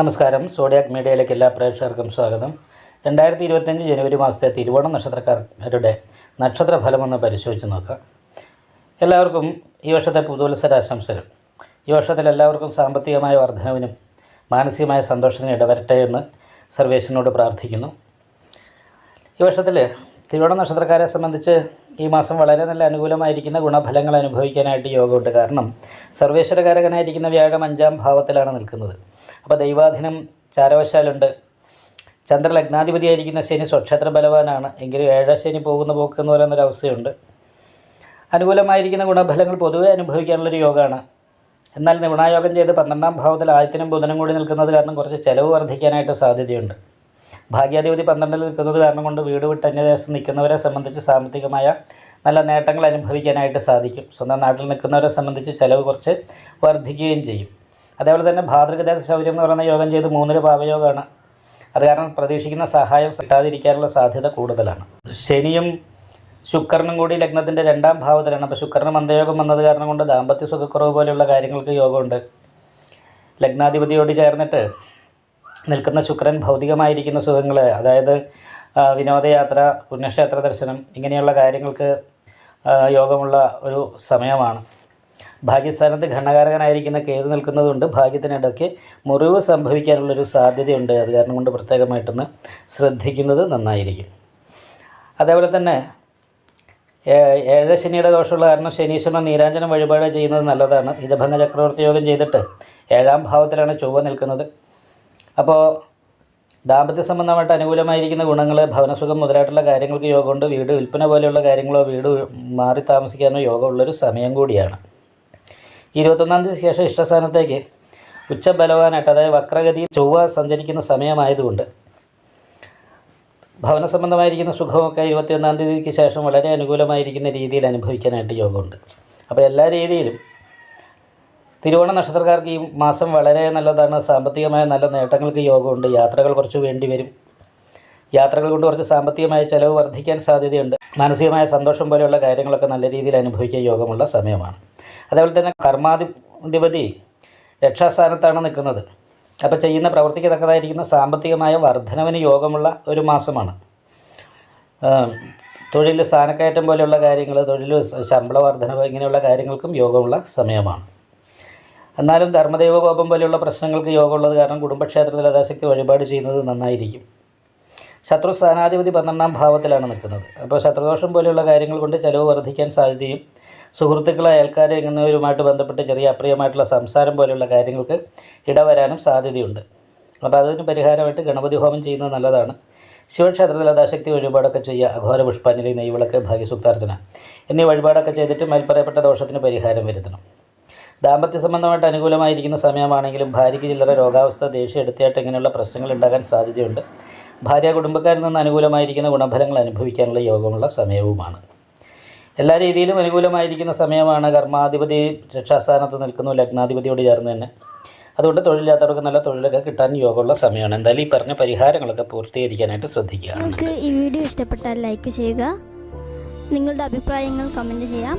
നമസ്കാരം. സോഡിയാക് മീഡിയയിലേക്ക് എല്ലാ പ്രേക്ഷകർക്കും സ്വാഗതം. രണ്ടായിരത്തി ഇരുപത്തഞ്ച് ജനുവരി മാസത്തെ തിരുവോണം നക്ഷത്രക്കാരുടെ നക്ഷത്ര ഫലമൊന്ന് പരിശോധിച്ച് നോക്കാം. എല്ലാവർക്കും ഈ വർഷത്തെ പുതുവത്സരാശംസകൾ ഈ വർഷത്തിൽ എല്ലാവർക്കും സാമ്പത്തികമായ വർധനവിനും മാനസികമായ സന്തോഷത്തിനും ഇടവരട്ടെ എന്ന് സർവേശ്വരനോട് പ്രാർത്ഥിക്കുന്നു. ഈ വർഷത്തിൽ തിരുവോണ നക്ഷത്രക്കാരെ സംബന്ധിച്ച് ഈ മാസം വളരെ നല്ല അനുകൂലമായിരിക്കുന്ന ഗുണഫലങ്ങൾ അനുഭവിക്കാനായിട്ട് യോഗമുണ്ട് കാരണം സർവേശ്വരകാരകനായിരിക്കുന്ന വ്യാഴം അഞ്ചാം ഭാവത്തിലാണ് നിൽക്കുന്നത്. അപ്പോൾ ദൈവാധീനം ചാരവശാലുണ്ട്. ചന്ദ്രലഗ്നാധിപതിയായിരിക്കുന്ന ശനി സ്വക്ഷേത്ര ബലവാനാണ്. എങ്കിലും ഏഴ ശനി പോകുന്ന പോക്ക് എന്ന് പറയുന്നൊരു അവസ്ഥയുണ്ട്. അനുകൂലമായിരിക്കുന്ന ഗുണഫലങ്ങൾ പൊതുവെ അനുഭവിക്കാനുള്ളൊരു യോഗമാണ് എന്നാൽ നിപുണായോഗം ചെയ്ത് പന്ത്രണ്ടാം ഭാവത്തിൽ ആദ്യത്തിനും ബുധനും കൂടി നിൽക്കുന്നത് കാരണം കുറച്ച് ചിലവ് വർദ്ധിക്കാനായിട്ട് സാധ്യതയുണ്ട്. ഭാഗ്യാധിപതി പന്ത്രണ്ടിൽ നിൽക്കുന്നത് കാരണം കൊണ്ട് വീട് വിട്ട് അന്യദേശത്ത് നിൽക്കുന്നവരെ സംബന്ധിച്ച് സാമ്പത്തികമായ നല്ല നേട്ടങ്ങൾ അനുഭവിക്കാനായിട്ട് സാധിക്കും. സ്വന്തം നാട്ടിൽ നിൽക്കുന്നവരെ സംബന്ധിച്ച് ചിലവ് കുറച്ച് വർദ്ധിക്കുകയും ചെയ്യും. അതേപോലെ തന്നെ ഭാതൃകദേശ ശൗര്യം എന്ന് പറയുന്ന യോഗം ചെയ്ത് മൂന്നര പാപയോഗമാണ്. അത് കാരണം പ്രതീക്ഷിക്കുന്ന സഹായം കിട്ടാതിരിക്കാനുള്ള സാധ്യത കൂടുതലാണ്. ശനിയും ശുക്രനും കൂടി ലഗ്നത്തിന്റെ രണ്ടാം ഭാവത്തിലാണ്. അപ്പോൾ ശുക്രന് മന്ദയോഗം വന്നത് കാരണം കൊണ്ട് ദാമ്പത്യ സുഖക്കുറവ് പോലെയുള്ള കാര്യങ്ങൾക്ക് യോഗമുണ്ട്. ലഗ്നാധിപതിയോട് ചേർന്നിട്ട് നിൽക്കുന്ന ശുക്രൻ ഭൗതികമായിരിക്കുന്ന സുഖങ്ങൾ അതായത് വിനോദയാത്ര പുണ്യക്ഷേത്ര ദർശനം ഇങ്ങനെയുള്ള കാര്യങ്ങൾക്ക് യോഗമുള്ള ഒരു സമയമാണ്. ഭാഗ്യസ്ഥാനത്ത് ഘണകാരകനായിരിക്കുന്ന കേതു നിൽക്കുന്നതുകൊണ്ട് ഭാഗ്യത്തിനിടയ്ക്ക് മുറിവ് സംഭവിക്കാനുള്ളൊരു സാധ്യതയുണ്ട്. അത് കാരണം കൊണ്ട് പ്രത്യേകമായിട്ടൊന്ന് ശ്രദ്ധിക്കുന്നത് നന്നായിരിക്കും. അതേപോലെ തന്നെ ഏഴ് ശനിയുടെ ദോഷമുള്ള കാരണം ശനീശ്വരൻ നീരാഞ്ജനം വഴിപാട് ചെയ്യുന്നത് നല്ലതാണ്. നിജഭംഗ ചക്രവർത്തി യോഗം ചെയ്തിട്ട് ഏഴാം ഭാവത്തിലാണ് ചൊവ്വ നിൽക്കുന്നത്. അപ്പോൾ ദാമ്പത്യ സംബന്ധമായിട്ട് അനുകൂലമായിരിക്കുന്ന ഗുണങ്ങൾ ഭവനസുഖം മുതലായിട്ടുള്ള കാര്യങ്ങൾക്ക് യോഗമുണ്ട്. വീട് വിൽപ്പന പോലെയുള്ള കാര്യങ്ങളോ വീട് മാറി താമസിക്കാനോ യോഗമുള്ളൊരു സമയം കൂടിയാണ്. ഇരുപത്തൊന്നാം തീയതി ശേഷം ഇഷ്ടസ്ഥാനത്തേക്ക് ഉച്ചബലവാനായിട്ട് അതായത് വക്രഗതി ചൊവ്വ സഞ്ചരിക്കുന്ന സമയമായതുകൊണ്ട് ഭവന സംബന്ധമായിരിക്കുന്ന സുഖമൊക്കെ ഇരുപത്തിയൊന്നാം തീയതിക്ക് ശേഷം വളരെ അനുകൂലമായിരിക്കുന്ന രീതിയിൽ അനുഭവിക്കാനായിട്ട് യോഗമുണ്ട്. അപ്പോൾ എല്ലാ രീതിയിലും തിരുവോണ നക്ഷത്രക്കാർക്ക് ഈ മാസം വളരെ നല്ലതാണ്. സാമ്പത്തികമായ നല്ല നേട്ടങ്ങൾക്ക് യോഗമുണ്ട്. യാത്രകൾ കുറച്ച് വേണ്ടി വരും. യാത്രകൾ കൊണ്ട് കുറച്ച് സാമ്പത്തികമായ ചിലവ് വർദ്ധിക്കാൻ സാധ്യതയുണ്ട്. മാനസികമായ സന്തോഷം പോലെയുള്ള കാര്യങ്ങളൊക്കെ നല്ല രീതിയിൽ അനുഭവിക്കാൻ യോഗമുള്ള സമയമാണ്. അതേപോലെ തന്നെ കർമാധിപതി രക്ഷാസ്ഥാനത്താണ് നിൽക്കുന്നത്. അപ്പോൾ ചെയ്യുന്ന പ്രവർത്തിക്ക് തക്കതായിരിക്കുന്ന സാമ്പത്തികമായ വർധനവിന് യോഗമുള്ള ഒരു മാസമാണ്. തൊഴിൽ സ്ഥാനക്കയറ്റം പോലെയുള്ള കാര്യങ്ങൾ തൊഴിൽ ശമ്പള വർധനവ് ഇങ്ങനെയുള്ള കാര്യങ്ങൾക്കും യോഗമുള്ള സമയമാണ്. എന്നാലും ധർമ്മദൈവ കോപം പോലെയുള്ള പ്രശ്നങ്ങൾക്ക് യോഗമുള്ളത് കാരണം കുടുംബക്ഷേത്രത്തിൽ യഥാശക്തി വഴിപാട് ചെയ്യുന്നത് നന്നായിരിക്കും. ശത്രു സ്ഥാനാധിപതി പന്ത്രണ്ടാം ഭാവത്തിലാണ് നിൽക്കുന്നത്. അപ്പോൾ ശത്രുദോഷം പോലെയുള്ള കാര്യങ്ങൾ കൊണ്ട് ചിലവ് വർദ്ധിക്കാൻ സാധ്യതയും സുഹൃത്തുക്കളെ അയൽക്കാരെ എന്നിവരുമായിട്ട് ബന്ധപ്പെട്ട് ചെറിയ അപ്രിയമായിട്ടുള്ള സംസാരം പോലെയുള്ള കാര്യങ്ങൾക്ക് ഇടവരാനും സാധ്യതയുണ്ട്. അപ്പോൾ അതിന് പരിഹാരമായിട്ട് ഗണപതി ഹോമം ചെയ്യുന്നത് നല്ലതാണ്. ശിവക്ഷേത്രത്തിൽ അതാശക്തി വഴിപാടൊക്കെ ചെയ്യുക അഘോര പുഷ്പാഞ്ജലി നെയ്വിളക്ക് ഭാഗ്യസുക്താർച്ചന എന്നീ വഴിപാടൊക്കെ ചെയ്തിട്ട് മേൽപ്പറയപ്പെട്ട ദോഷത്തിന് പരിഹാരം വരുത്തണം. ദാമ്പത്യ സംബന്ധമായിട്ട് അനുകൂലമായിരിക്കുന്ന സമയമാണെങ്കിലും ഭാര്യയ്ക്ക് ചില്ലറ രോഗാവസ്ഥ ദേഷ്യം എടുത്തിയായിട്ട് ഇങ്ങനെയുള്ള പ്രശ്നങ്ങൾ ഉണ്ടാകാൻ സാധ്യതയുണ്ട്. ഭാര്യ കുടുംബക്കാരിൽ നിന്ന് അനുകൂലമായിരിക്കുന്ന ഗുണഫലങ്ങൾ അനുഭവിക്കാനുള്ള യോഗമുള്ള സമയവുമാണ്. എല്ലാ രീതിയിലും അനുകൂലമായിരിക്കുന്ന സമയമാണ് കർമാധിപതി രക്ഷാസ്ഥാനത്ത് നിൽക്കുന്നു ലഗ്നാധിപതിയോട് ചേർന്ന് തന്നെ. അതുകൊണ്ട് തൊഴിലില്ലാത്തവർക്ക് നല്ല തൊഴിലൊക്കെ കിട്ടാൻ യോഗമുള്ള സമയമാണ്. എന്തായാലും ഈ പറഞ്ഞ പരിഹാരങ്ങളൊക്കെ പൂർത്തീകരിക്കാനായിട്ട് ശ്രദ്ധിക്കുക. നിങ്ങൾക്ക് ഈ വീഡിയോ ഇഷ്ടപ്പെട്ടാൽ ലൈക്ക് ചെയ്യുക. നിങ്ങളുടെ അഭിപ്രായങ്ങൾ കമന്റ് ചെയ്യാം.